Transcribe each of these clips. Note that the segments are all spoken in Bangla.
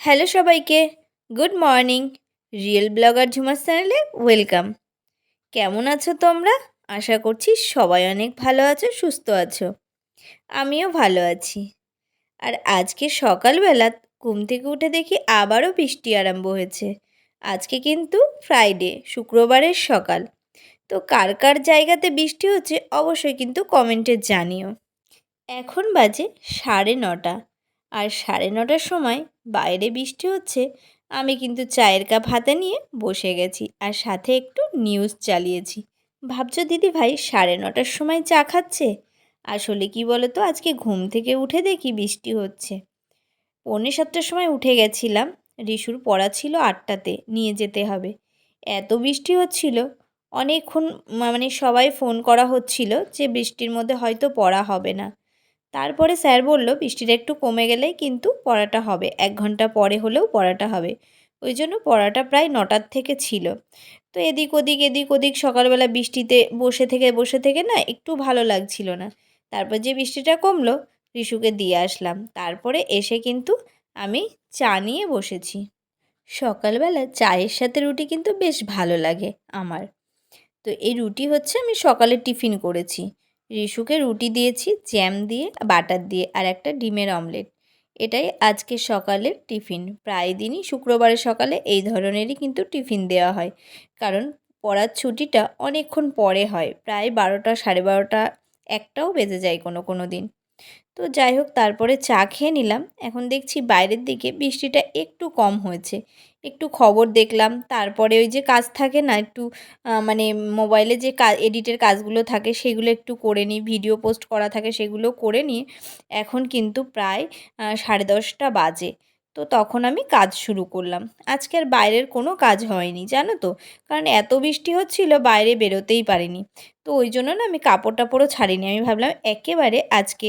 হ্যালো সবাইকে, গুড মর্নিং, রিয়েল ব্লগার ঝুমার চ্যানেলে ওয়েলকাম। কেমন আছো তোমরা? আশা করছি সবাই অনেক ভালো আছো, সুস্থ আছো। আমিও ভালো আছি। আর আজকে সকালবেলা ঘুম থেকে উঠে দেখি আবারও বৃষ্টি আরম্ভ হয়েছে। আজকে কিন্তু ফ্রাইডে শুক্রবারের সকাল। তো কার কার জায়গাতে বৃষ্টি হচ্ছে অবশ্যই কিন্তু কমেন্টে জানিও। এখন বাজে সাড়ে নটা। আর সাড়ে নটার সময় বাইরে বৃষ্টি হচ্ছে, আমি কিন্তু চায়ের কাপ হাতে নিয়ে বসে গেছি আর সাথে একটু নিউজ চালিয়েছি। ভাবছ দিদি ভাই, সাড়ে নটার সময় চা খাচ্ছে? আসলে কি বলো তো আজকে ঘুম থেকে উঠে দেখি বৃষ্টি হচ্ছে। পৌনে সাতটার সময় উঠে গেছিলাম, রিশুর পড়া ছিল আটটাতে, নিয়ে যেতে হবে। এত বৃষ্টি হচ্ছিল, অনেকক্ষণ মানে সবাই ফোন করা হচ্ছিল যে বৃষ্টির মধ্যে হয়তো পড়া হবে না। তারপরে স্যার বলল, বৃষ্টিটা একটু কমে গেলেই কিন্তু পড়াটা হবে। এক ঘণ্টা পরে হলেও পড়াটা হবে। ওই জন্য পড়াটা প্রায় নটার থেকে ছিল। তো এদিক ওদিক এদিক ওদিক সকালবেলা বৃষ্টিতে বসে থেকে বসে থেকে না একটু ভালো লাগছিল না। তারপর যে বৃষ্টিটা কমলো রিশুকে দিয়ে আসলাম। তারপরে এসে কিন্তু আমি চা নিয়ে বসেছি। সকালবেলা চায়ের সাথে রুটি কিন্তু বেশ ভালো লাগে আমার। তো এই রুটি হচ্ছে আমি সকালে টিফিন করেছি। রিশুকে রুটি দিয়েছি, জ্যাম দিয়ে, বাটার দিয়ে আর একটা ডিমের অমলেট। এটাই আজকে সকালের টিফিন। প্রায় দিনই শুক্রবারের সকালে এই ধরনেরই কিন্তু টিফিন দেওয়া হয়। কারণ পড়ার ছুটিটা অনেকক্ষণ পরে হয়। প্রায় বারোটা, সাড়ে বারোটা একটাও বেজে যায় কোনো কোনো দিন। তো যাই হোক, তারপরে চা খেয়ে নিলাম। এখন দেখছি বাইরের দিকে বৃষ্টিটা একটু কম হয়েছে। একটু খবর দেখলাম। তারপরে ওই যে কাজ থাকে না, একটু মানে মোবাইলে যে কাজ এডিটের কাজগুলো থাকে, সেগুলো একটু করে নিই। ভিডিও পোস্ট করা থাকে, সেগুলো করে নিয়ে এখন কিন্তু প্রায় সাড়ে দশটা বাজে। তো তখন আমি কাজ শুরু করলাম। আজকে আর বাইরের কোনো কাজ হয়নি, জানো তো? কারণ এত বৃষ্টি হচ্ছিল, বাইরে বেরোতেই পারিনি। তো ওই জন্য না আমি কাপড় টাপড়ও ছাড়িনি। আমি ভাবলাম একেবারে আজকে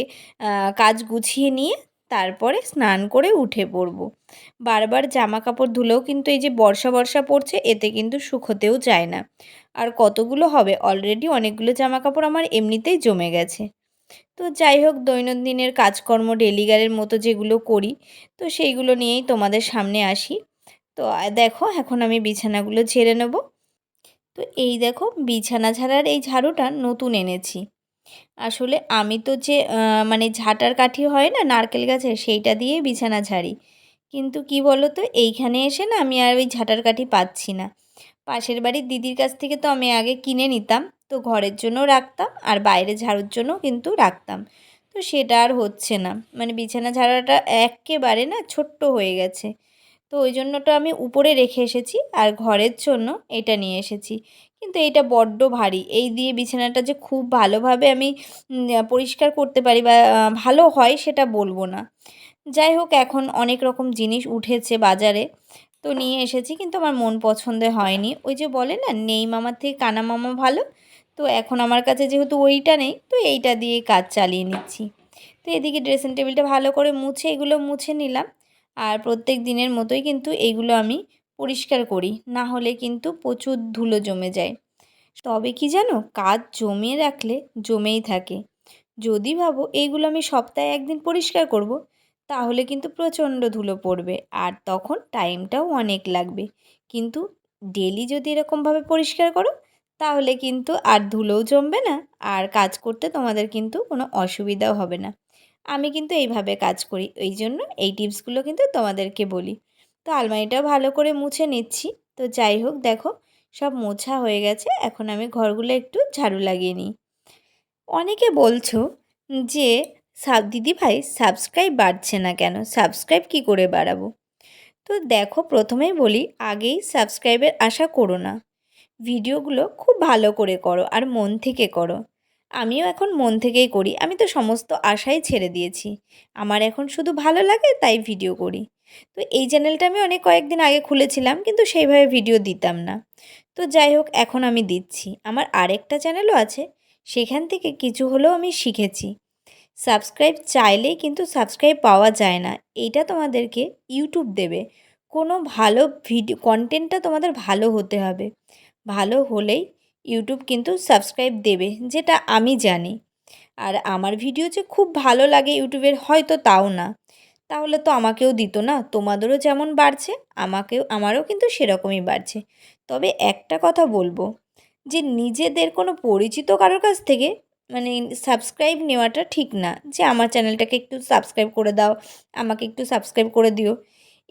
কাজ গুছিয়ে নিয়ে তারপরে স্নান করে উঠে পড়ব। বারবার জামা কাপড় ধুলেও কিন্তু এই যে বর্ষা বর্ষা পড়ছে, এতে কিন্তু শুকোতেও যায় না। আর কতগুলো হবে? অলরেডি অনেকগুলো জামা কাপড় আমার এমনিতেই জমে গেছে। তো যাই হোক, দৈনন্দিনের কাজকর্ম ডেলিগারের মতো যেগুলো করি, তো সেইগুলো নিয়েই তোমাদের সামনে আসি। তো দেখো এখন আমি বিছানাগুলো ঝেড়ে নেব। তো এই দেখো বিছানা ঝাড়ার এই ঝাড়ুটা নতুন এনেছি। আসলে আমি তো যে মানে ঝাঁটার কাঠি হয় না নারকেল গাছের, সেইটা দিয়ে বিছানা ঝাড়ি। কিন্তু কি বলো তো এইখানে এসে না আমি আর ওই ঝাঁটার কাঠি পাচ্ছি না। পাশের বাড়ির দিদির কাছ থেকে তো আমি আগে কিনে নিতাম। তো ঘরের জন্য রাখতাম আর বাইরে ঝাড়ুর জন্য কিন্তু রাখতাম। তো সেটা আর হচ্ছে না। মানে বিছানা ঝাড়াটা একেবারে না ছোট্ট হয়ে গেছে। তো ওই জন্যটা আমি উপরে রেখে এসেছি আর ঘরের জন্য এটা নিয়ে এসেছি। কিন্তু এটা বড্ড ভারী। এই দিয়ে বিছানাটা যে খুব ভালোভাবে আমি পরিষ্কার করতে পারি বা ভালো হয় সেটা বলব না। যাই হোক, এখন অনেক রকম জিনিস উঠেছে বাজারে। তো নিয়ে এসেছি কিন্তু আমার মন পছন্দে হয়নি। ওই যে বলে না, নেই মামার থেকে কানা মামা ভালো তো এখন আমার কাছে যেহেতু ওইটা নেই, তো এইটা দিয়ে কাজ চালিয়ে নিচ্ছি। তো এদিকে ড্রেসিং টেবিলটা ভালো করে মুছে, এগুলো মুছে নিলাম। আর প্রত্যেক দিনের মতোই কিন্তু এইগুলো আমি পরিষ্কার করি, না হলে কিন্তু প্রচুর ধুলো জমে যায়। তবে কি জানো, কাজ জমিয়ে রাখলে জমেই থাকে। যদি ভাবো এইগুলো আমি সপ্তাহে একদিন পরিষ্কার করব, তাহলে কিন্তু প্রচণ্ড ধুলো পড়বে আর তখন টাইমটাও অনেক লাগবে। কিন্তু ডেলি যদি এরকমভাবে পরিষ্কার করো তাহলে কিন্তু আর ধুলোও জমবে না, আর কাজ করতে তোমাদের কিন্তু কোনো অসুবিধাও হবে না। আমি কিন্তু এইভাবে কাজ করি ওই জন্য এই টিপসগুলো কিন্তু তোমাদেরকে বলি। তো আলমারিটাও ভালো করে মুছে নিচ্ছি। তো যাই হোক, দেখো, সব মোছা হয়ে গেছে, এখন আমি ঘরগুলো একটু ঝাড়ু লাগিয়ে নিই। অনেকে বলছো যে, সাব, দিদি ভাই, সাবস্ক্রাইব বাড়ছে না কেন? সাবস্ক্রাইব কি করে বাড়াবো? তো দেখো, প্রথমেই বলি, আগেই সাবস্ক্রাইবের আশা করো না। ভিডিওগুলো খুব ভালো করে করো আর মন থেকে করো। আমিও এখন মন থেকেই করি। আমি তো সমস্ত আশাই ছেড়ে দিয়েছি। আমার এখন শুধু ভালো লাগে তাই ভিডিও করি। তো এই চ্যানেলটা আমি অনেক কয়েকদিন আগে খুলেছিলাম কিন্তু সেইভাবে ভিডিও দিতাম না। তো যাই হোক, এখন আমি দিচ্ছি। আমার আরেকটা চ্যানেলও আছে। সেখান থেকে কিছু হলেও আমি শিখেছি। সাবস্ক্রাইব চাইলেই কিন্তু সাবস্ক্রাইব পাওয়া যায় না। এইটা তোমাদেরকে ইউটিউব দেবে। কোনো ভালো ভিডিও কন্টেন্টটা তোমাদের ভালো হতে হবে। ভালো হলেই ইউটিউব কিন্তু সাবস্ক্রাইব দেবে, যেটা আমি জানি। আর আমার ভিডিও যে খুব ভালো লাগে ইউটিউবের হয়তো তাও না। তাহলে তো আমাকেও দিত না, তোমাদেরও যেমন বাড়ছে, আমাকেও, আমারও কিন্তু সেরকমই বাড়ছে। তবে একটা কথা বলব, যে নিজেদের কোনো পরিচিত কারোর কাছ থেকে মানে সাবস্ক্রাইব নেওয়াটা ঠিক না, যে আমার চ্যানেলটাকে একটু সাবস্ক্রাইব করে দাও, আমাকে একটু সাবস্ক্রাইব করে দিও।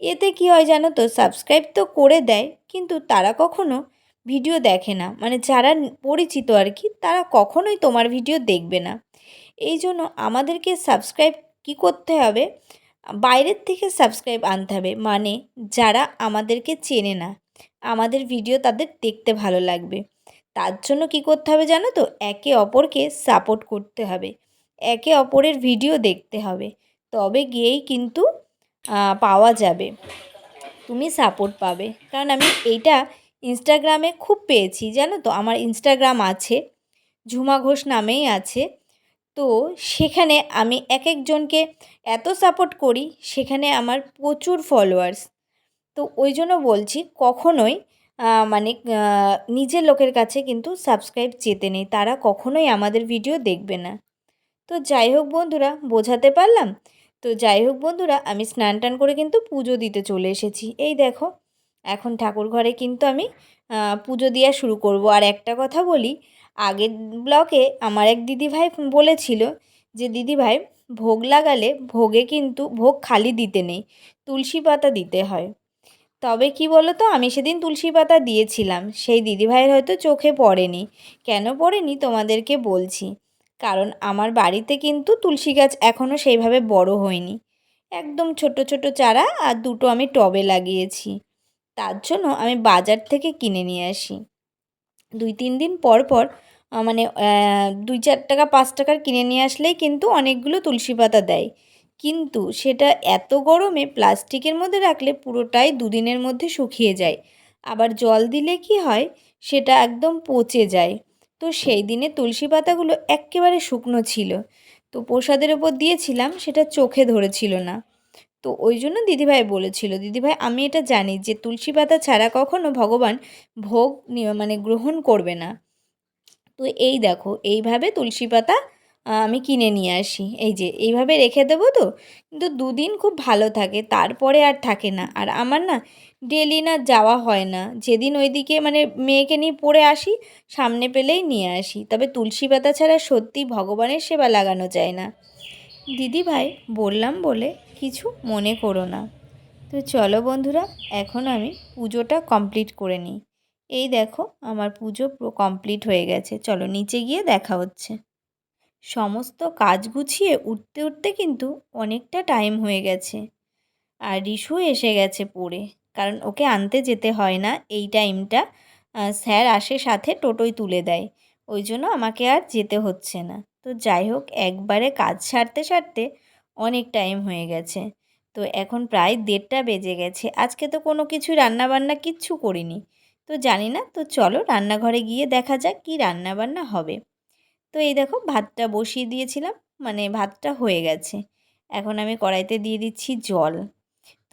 এতে কি হয় জানো তো সাবস্ক্রাইব তো করে দেয়, কিন্তু তারা কখনো ভিডিও দেখে না। মানে যারা পরিচিত আর কি, তারা কখনোই তোমার ভিডিও দেখবে না। এই জন্য আমাদেরকে সাবস্ক্রাইব কি করতে হবে? বাইরের থেকে সাবস্ক্রাইব আনতে হবে। মানে যারা আমাদেরকে চেনে না, আমাদের ভিডিও তাদের দেখতে ভালো লাগবে। তার জন্য কি করতে হবে জানো তো? একে অপরকে সাপোর্ট করতে হবে। একে অপরের ভিডিও দেখতে হবে। তবে গিয়েই কিন্তু পাওয়া যাবে। তুমি সাপোর্ট পাবে। কারণ আমি এইটা ইনস্টাগ্রামে খুব পেয়েছি, জানো তো? আমার ইনস্টাগ্রাম আছে, ঝুমা ঘোষ নামেই আছে। তো সেখানে আমি এক একজনকে এত সাপোর্ট করি, সেখানে আমার প্রচুর ফলোয়ার্স তো ওই জন্য বলছি, কখনোই মানে নিজের লোকের কাছে কিন্তু সাবস্ক্রাইব চেতে নেই। তারা কখনোই আমাদের ভিডিও দেখবে না। তো যাই হোক বন্ধুরা, বোঝাতে পারলাম? তো যাই হোক বন্ধুরা, আমি স্নান টান করে কিন্তু পুজো দিতে চলে এসেছি। এই দেখো এখন ঠাকুর ঘরে কিন্তু আমি পুজো দেওয়া শুরু করব। আর একটা কথা বলি, আগের ব্লকে আমার এক দিদিভাই বলেছিল যে, দিদিভাই, ভোগ লাগালে ভোগে কিন্তু, ভোগ খালি দিতে নেই, তুলসী পাতা দিতে হয়। তবে কি বলো তো আমি সেদিন তুলসী পাতা দিয়েছিলাম, সেই দিদিভাইয়ের হয়তো চোখে পড়েনি। কেন পড়েনি তোমাদেরকে বলছি, কারণ আমার বাড়িতে কিন্তু তুলসী গাছ এখনও সেইভাবে বড় হয়নি। একদম ছোট ছোট চারা আর দুটো আমি টবে লাগিয়েছি। তার জন্য আমি বাজার থেকে কিনে নিয়ে আসি। দুই, তিন দিন পর পর মানে দুই, চার টাকা, পাঁচ টাকার কিনে নিয়ে আসলেই কিন্তু অনেকগুলো তুলসী পাতা দেয়। কিন্তু সেটা এত গরমে প্লাস্টিকের মধ্যে রাখলে পুরোটাই দুদিনের মধ্যে শুকিয়ে যায়। আবার জল দিলে কি হয়? সেটা একদম পচে যায়। তো সেই দিনে তুলসী পাতাগুলো একেবারে শুকনো ছিল। তো প্রসাদের ওপর দিয়েছিলাম, সেটা চোখে ধরেছিল না। তো ওই জন্য দিদিভাই বলেছিল, দিদিভাই, আমি এটা জানি যে তুলসী পাতা ছাড়া কখনো ভগবান ভোগ মানে গ্রহণ করবে না। তো এই দেখো, এইভাবে তুলসী পাতা আমি কিনে নিয়ে আসি। এই যে, এইভাবে রেখে দেবো তো, কিন্তু দুদিন খুব ভালো থাকে, তারপরে আর থাকে না। আর আমার না ডেলি না যাওয়া হয় না। যেদিন ওইদিকে মানে মেয়েকে নিয়ে পড়ে আসি, সামনে পেলেই নিয়ে আসি। তবে তুলসী পাতা ছাড়া সত্যি ভগবানের সেবা লাগানো যায় না। দিদি ভাই বললাম বলে কিছু মনে করো না। তো চলো বন্ধুরা, এখন আমি পুজোটা কমপ্লিট করে নিই। এই দেখো, আমার পুজো কমপ্লিট হয়ে গেছে। চলো নিচে গিয়ে দেখা হচ্ছে। সমস্ত কাজ গুছিয়ে উঠতে উঠতে কিন্তু অনেকটা টাইম হয়ে গেছে। আর রিশু এসে গেছে পড়ে। কারণ ওকে আনতে যেতে হয় না এই টাইমটা স্যার আসে সাথে টোটোই তুলে দেয়। ওই জন্য আমাকে আর যেতে হচ্ছে না। তো যাই হোক, একবারে কাজ সারতে সারতে অনেক টাইম হয়ে গেছে। তো এখন প্রায় দেড়টা বেজে গেছে। আজকে তো কোনো কিছু রান্নাবান্না কিচ্ছু করিনি। তো জানি না, তো চলো রান্নাঘরে গিয়ে দেখা যাক কী রান্নাবান্না হবে। তো এই দেখো, ভাতটা বসিয়ে দিয়েছিলাম মানে ভাতটা হয়ে গেছে। এখন আমি কড়াইতে দিয়ে দিচ্ছি জল।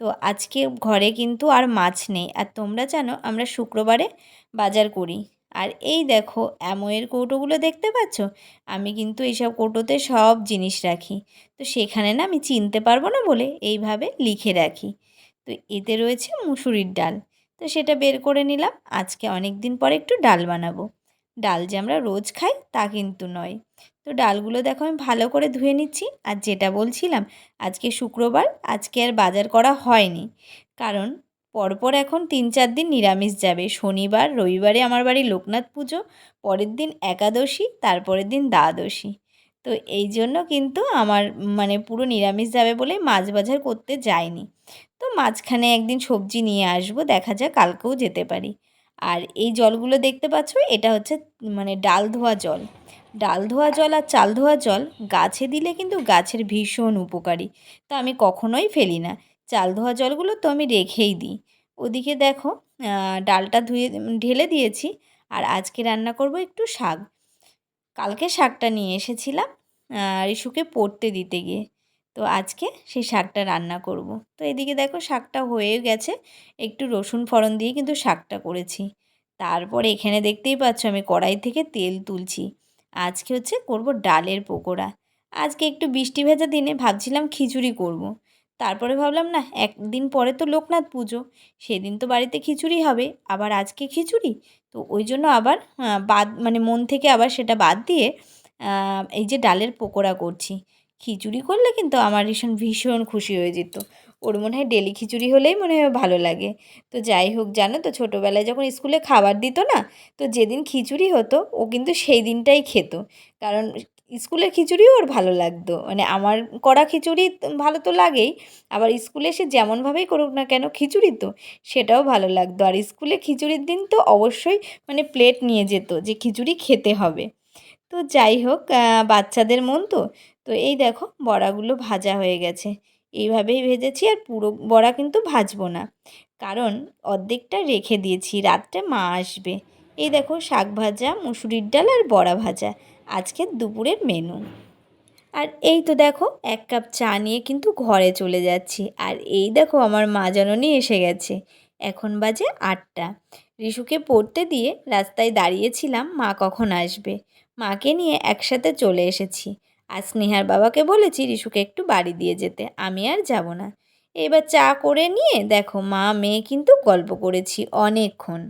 তো আজকে ঘরে কিন্তু আর মাছ নেই। আর তোমরা জানো, আমরা শুক্রবারে বাজার করি। আর এই দেখো, অ্যামোয়ের কৌটোগুলো দেখতে পাচ্ছ? আমি কিন্তু এইসব কৌটোতে সব জিনিস রাখি। তো সেখানে না আমি চিনতে পারব না বলে এইভাবে লিখে রাখি। তো এতে রয়েছে মুসুরির ডাল। তো সেটা বের করে নিলাম। আজকে অনেক দিন পরে একটু ডাল বানাবো। ডাল যে আমরা রোজ খাই তা কিন্তু নয়। তো ডালগুলো দেখো আমি ভালো করে ধুয়ে নিচ্ছি। আর যেটা বলছিলাম, আজকে শুক্রবার, আজকে আর বাজার করা হয়নি। কারণ পরপর এখন তিন চার দিন নিরামিষ যাবে। শনিবার, রবিবারে আমার বাড়ি লোকনাথ পুজো, পরের দিন একাদশী, তারপরের দিন দ্বাদশী। তো এই জন্য কিন্তু আমার মানে পুরো নিরামিষ যাবে বলে মাছ বাজার করতে যায়নি তো মাঝখানে একদিন সবজি নিয়ে আসব, দেখা যাক কালকেও যেতে পারি। আর এই জলগুলো দেখতে পাচ্ছ, এটা হচ্ছে মানে ডাল ধোয়া জল। ডাল ধোয়া জল আর চাল ধোয়া জল গাছে দিলে কিন্তু গাছের ভীষণ উপকারী। তো আমি কখনোই ফেলি না। চাল ধোয়া জলগুলো তো আমি রেখেই দিই। ওদিকে দেখো ডালটা ধুয়ে, ঢেলে দিয়েছি আর আজকে রান্না করব একটু শাক। কালকে শাকটা নিয়ে এসেছিলাম রিশুকে পড়তে দিতে গিয়ে। তো আজকে সেই শাকটা রান্না করব। তো এদিকে দেখো শাকটা হয়ে গেছে, একটু রসুন ফড়ন দিয়ে কিন্তু শাকটা করেছি। তারপরে এখানে দেখতেই পাচ্ছ আমি কড়াই থেকে তেল তুলছি। আজকে হচ্ছে করব ডালের পকোড়া। আজকে একটু বৃষ্টি ভেজা দিনে ভাবছিলাম খিচুড়ি করব। তারপরে ভাবলাম না একদিন পরে তো লোকনাথ পুজো। সেদিন তো বাড়িতে খিচুড়ি হবে, আবার আজকে খিচুড়ি। তো ওই জন্য আবার বাদ মানে মন থেকে আবার সেটা বাদ দিয়ে এই যে ডালের পকোড়া করছি। খিচুড়ি করলে কিন্তু আমার ভীষণ ভীষণ খুশি হয়ে যেত। ওর মনে হয় ডেলি খিচুড়ি হলেই মনে হয় ভালো লাগে। তো যাই হোক, জানো তো, ছোটোবেলায় যখন স্কুলে খাবার দিত না, তো যেদিন খিচুড়ি হতো, ও কিন্তু সেই দিনটাই খেত। কারণ স্কুলের খিচুড়িও ওর ভালো লাগতো। মানে আমার করা খিচুড়ি ভালো তো লাগেই, আবার স্কুলে সে যেমনভাবেই করুক না কেন খিচুড়ি তো সেটাও ভালো লাগতো। আর স্কুলে খিচুড়ির দিন তো অবশ্যই মানে প্লেট নিয়ে যেত যে খিচুড়ি খেতে হবে। তো যাই হোক বাচ্চাদের মন তো তো এই দেখো বড়াগুলো ভাজা হয়ে গেছে। এইভাবেই ভেজেছি আর পুরো বড়া কিন্তু ভাজবো না। কারণ অর্ধেকটা রেখে দিয়েছি রাত্রে মা আসবে। এই দেখো শাক ভাজা, মুসুরির ডাল আর বড়া ভাজা। আজকের দুপুরের মেনু আর এই তো দেখো, এক কাপ চা নিয়ে কিন্তু ঘরে চলে যাচ্ছি। আর এই দেখো আমার মা জননী এসে গেছে। এখন বাজে আটটা। রিশুকে পড়তে দিয়ে রাস্তায় দাঁড়িয়েছিলাম, মা কখন আসবে? মাকে নিয়ে একসাথে চলে এসেছি। আর স্নেহার বাবাকে বলেছি রিশুকে একটু বাড়ি দিয়ে যেতে, আমি আর যাব না। এবার চা করে নিয়ে দেখো মা, মেয়ে কিন্তু গল্প করেছি অনেকক্ষণ।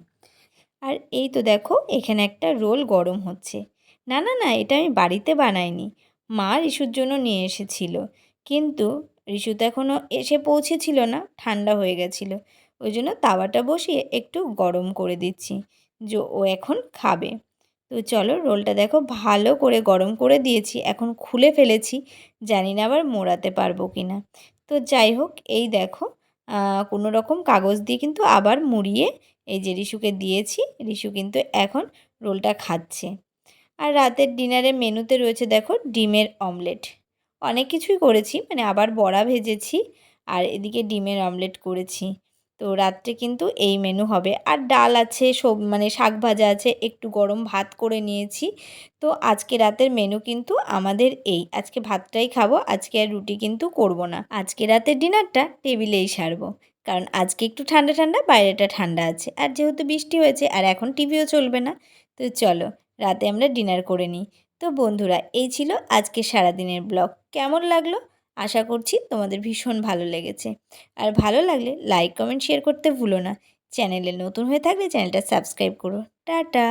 আর এই তো দেখো, এখানে একটা রোল গরম হচ্ছে। না না না, এটা আমি বাড়িতে বানাইনি। মা রিশুর জন্য নিয়ে এসেছিল। কিন্তু রিশু তো এখনও এসে পৌঁছেছিল না, ঠান্ডা হয়ে গেছিল। ওই জন্য তাওয়াটা বসিয়ে একটু গরম করে দিচ্ছি, যে ও এখন খাবে। তো চলো রোলটা দেখো, ভালো করে গরম করে দিয়েছি, এখন খুলে ফেলেছি। জানি না আবার মোড়াতে পারব কি না তো যাই হোক, এই দেখো কোনো রকম কাগজ দিয়ে কিন্তু আবার মুড়িয়ে এই যে রিশুকে দিয়েছি, রিশু কিন্তু এখন রোলটা খাচ্ছে। আর রাতের ডিনারে মেনুতে রয়েছে দেখো ডিমের অমলেট। অনেক কিছুই করেছি মানে আবার বড়া ভেজেছি আর এদিকে ডিমের অমলেট করেছি। তো রাত্রে কিন্তু এই মেনু হবে। আর ডাল আছে, সব মানে শাক ভাজা আছে, একটু গরম ভাত করে নিয়েছি। তো আজকে রাতের মেনু কিন্তু আমাদের এই। আজকে ভাতটাই খাব, আজকে আর রুটি কিন্তু করব না। আজকে রাতের ডিনারটা টেবিলেই সারবো। কারণ আজকে একটু ঠান্ডা ঠান্ডা, বাইরেটা ঠান্ডা আছে। আর যেহেতু বৃষ্টি হয়েছে, আর এখন টিভিও চলবে না, তো চলো রাতে আমরা ডিনার করে নিই। তো বন্ধুরা, এই ছিল আজকে সারাদিনের ব্লগ। কেমন লাগল? আশা করছি তোমাদের ভীষণ ভালো লেগেছে। আর ভালো লাগলে লাইক, কমেন্ট, শেয়ার করতে ভুলো না। চ্যানেলে নতুন হয়ে থাকলে চ্যানেলটা সাবস্ক্রাইব করো। টাটা!